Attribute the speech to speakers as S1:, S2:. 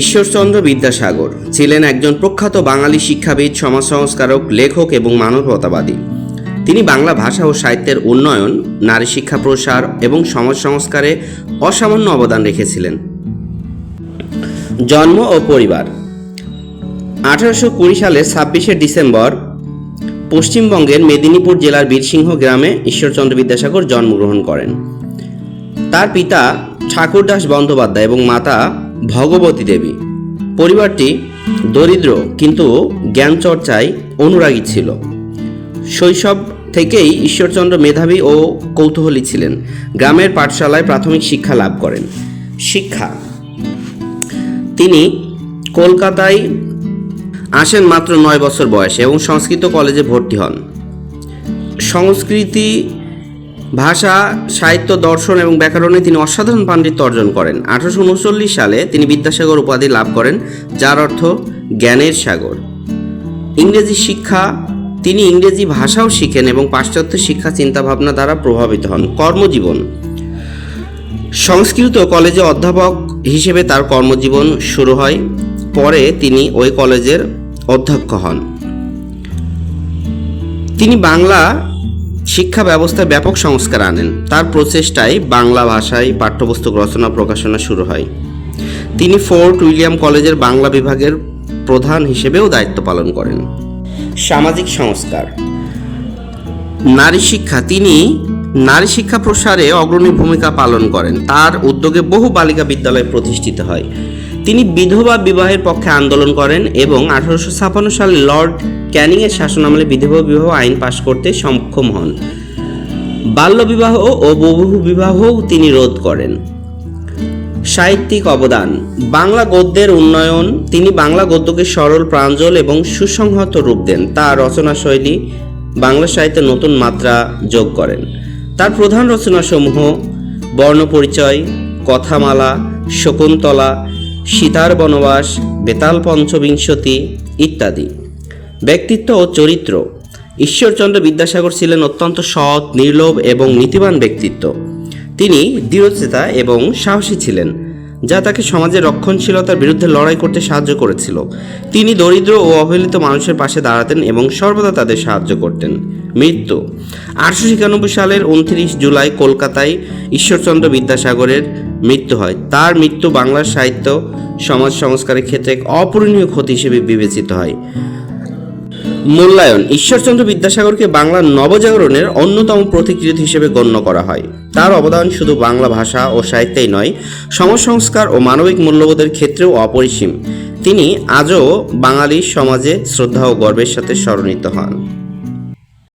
S1: ঈশ্বরচন্দ্র বিদ্যাসাগর ছিলেন একজন প্রখ্যাত বাঙালি শিক্ষাবিদ সমাজ সংস্কারক লেখক এবং মানবতাবাদী। তিনি বাংলা ভাষা ও সাহিত্যের উন্নয়ন, নারী শিক্ষা প্রসার এবং সমাজ সংস্কারে অসামান্য অবদান রেখেছিলেন। জন্ম ও পরিবার আঠারোশো কুড়ি সালের ছাব্বিশে ডিসেম্বর পশ্চিমবঙ্গের মেদিনীপুর জেলার বীরসিংহ গ্রামে ঈশ্বরচন্দ্র বিদ্যাসাগর জন্মগ্রহণ করেন। তার পিতা ঠাকুরদাস বন্দ্যোপাধ্যায় এবং মাতা ভগবতী দেবী। পরিবারটি দরিদ্র কিন্তু জ্ঞান চর্চায় অনুরাগী ছিল। শৈশব থেকেই ঈশ্বরচন্দ্র মেধাবী ও কৌতূহলী ছিলেন। গ্রামের পাঠশালায় প্রাথমিক শিক্ষা লাভ করেন। শিক্ষা। তিনি কলকাতায় আসেন মাত্র নয় বছর বয়সে এবং সংস্কৃত কলেজে ভর্তি হন। সংস্কৃতি ভাষা, সাহিত্য, দর্শন এবং ব্যাকরণে তিনি অসাধারণ পাণ্ডিত্য অর্জন করেন। আঠারোশো উনচল্লিশ সালে তিনি বিদ্যাসাগর উপাধি লাভ করেন, যার অর্থ জ্ঞানের সাগর। ইংরেজি শিক্ষা, তিনি ইংরেজি ভাষাও শিখেন এবং পাশ্চাত্য শিক্ষা চিন্তাভাবনা দ্বারা প্রভাবিত হন। কর্মজীবন। সংস্কৃত কলেজে অধ্যাপক হিসেবে তার কর্মজীবন শুরু হয়, পরে তিনি ওই কলেজের অধ্যক্ষ হন। তিনি বাংলা শিক্ষা ব্যবস্থায় ব্যাপক সংস্কার আনেন। তার প্রচেষ্টায় বাংলা ভাষায় পাঠ্যপুস্তক রচনা প্রকাশনা শুরু হয়। তিনি ফোর্ট উইলিয়াম কলেজের বাংলা বিভাগের প্রধান হিসেবেও দায়িত্ব পালন করেন। সামাজিক সংস্কার। নারী শিক্ষা। তিনি নারী শিক্ষা প্রসারে অগ্রণী ভূমিকা পালন করেন। তার উদ্যোগে বহু বালিকা বিদ্যালয় প্রতিষ্ঠিত হয়। তিনি বিধবা বিবাহের পক্ষে আন্দোলন করেন এবং আঠারোশো ছাপান্ন সালে লর্ড ক্যানিংয়ের শাসনামলে বিধবা বিবাহ আইন পাশ করতে সক্ষম হন। বাল্যবিবাহ ও বহু বিবাহও তিনি রোধ করেন। সাহিত্যিক অবদান। বাংলা গদ্যের উন্নয়ন। তিনি বাংলা গদ্যকে সরল, প্রাঞ্জল এবং সুসংহত রূপ দেন। তার রচনা শৈলী বাংলা সাহিত্যে নতুন মাত্রা যোগ করেন। তার প্রধান রচনাসমূহ বর্ণপরিচয়, কথামালা, শকুন্তলা সীতার বনবাস, বেতাল পঞ্চবিংশতি ইত্যাদি। ব্যক্তিত্ব ও চরিত্র। ঈশ্বরচন্দ্র বিদ্যাসাগর ছিলেন অত্যন্ত সৎ, নির্লোভ এবং নীতিবান ব্যক্তিত্ব। তিনি দৃঢ়চেতা এবং সাহসী ছিলেন। যা তাকে সমাজের রক্ষণশীলতার বিরুদ্ধে লড়াই করতে সাহায্য করেছিল। তিনি দরিদ্র ও অবহেলিত মানুষের পাশে দাঁড়াতেন এবং সর্বদা তাদের সাহায্য করতেন। মৃত্যু। আটশো একানব্বই সালের উনত্রিশ জুলাই কলকাতায় ঈশ্বরচন্দ্র বিদ্যাসাগরের মৃত্যু হয়। তার মৃত্যু বাংলার সাহিত্য, সমাজ সংস্কারের ক্ষেত্রে এক অপূরণীয় ক্ষতি হিসেবে বিবেচিত হয়। মূল্যায়ন ঈশ্বরচন্দ্র বিদ্যাসাগরকে বাংলার নবজাগরণের অন্যতম প্রতিকৃত হিসেবে গণ্য করা হয়। তার অবদান শুধু বাংলা ভাষা ও সাহিত্যেই নয়, সমসংস্কার ও মানবিক মূল্যবোধের ক্ষেত্রেও অপরিসীম। তিনি আজও বাঙালি সমাজে শ্রদ্ধা ও গর্বের সাথে স্মরণিত হন।